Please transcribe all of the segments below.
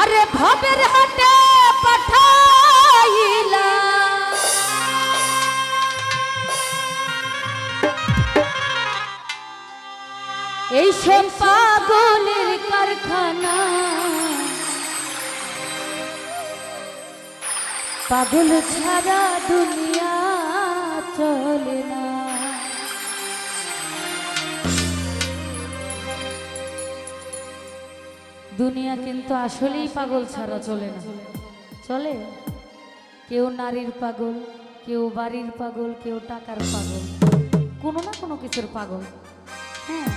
আরে ভাবের হাটে পাঠাইলা। এই সব পাগলের কারখানা। পাগল ছাড়া দুনিয়া চলে না। দুনিয়া কিন্তু আসলেই পাগল ছাড়া চলে না। চলে? কেউ নারীর পাগল, কেউ বাড়ির পাগল, কেউ টাকার পাগল, কোনো না কোনো কিছুর পাগল। হ্যাঁ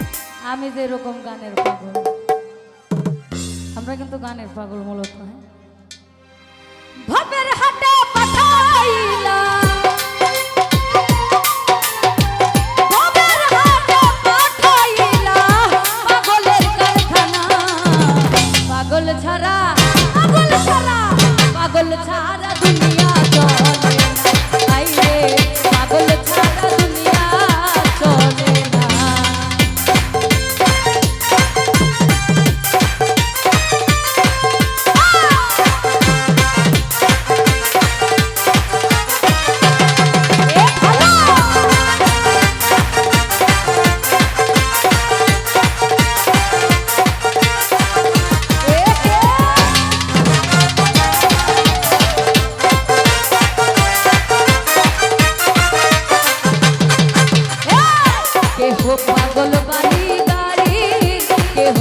আমি যেরকম গানের পাগল। আমরা কিন্তু গানের পাগল মূলত হ্যাঁ? পাগল ছাড়া পাগল ছাড়া পাগল ছাড়া। কেহ পাগল বাড়ি গাড়ি কেহ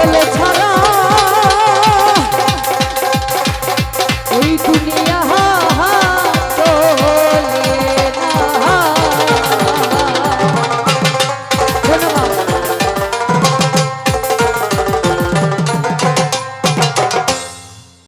Solo Charo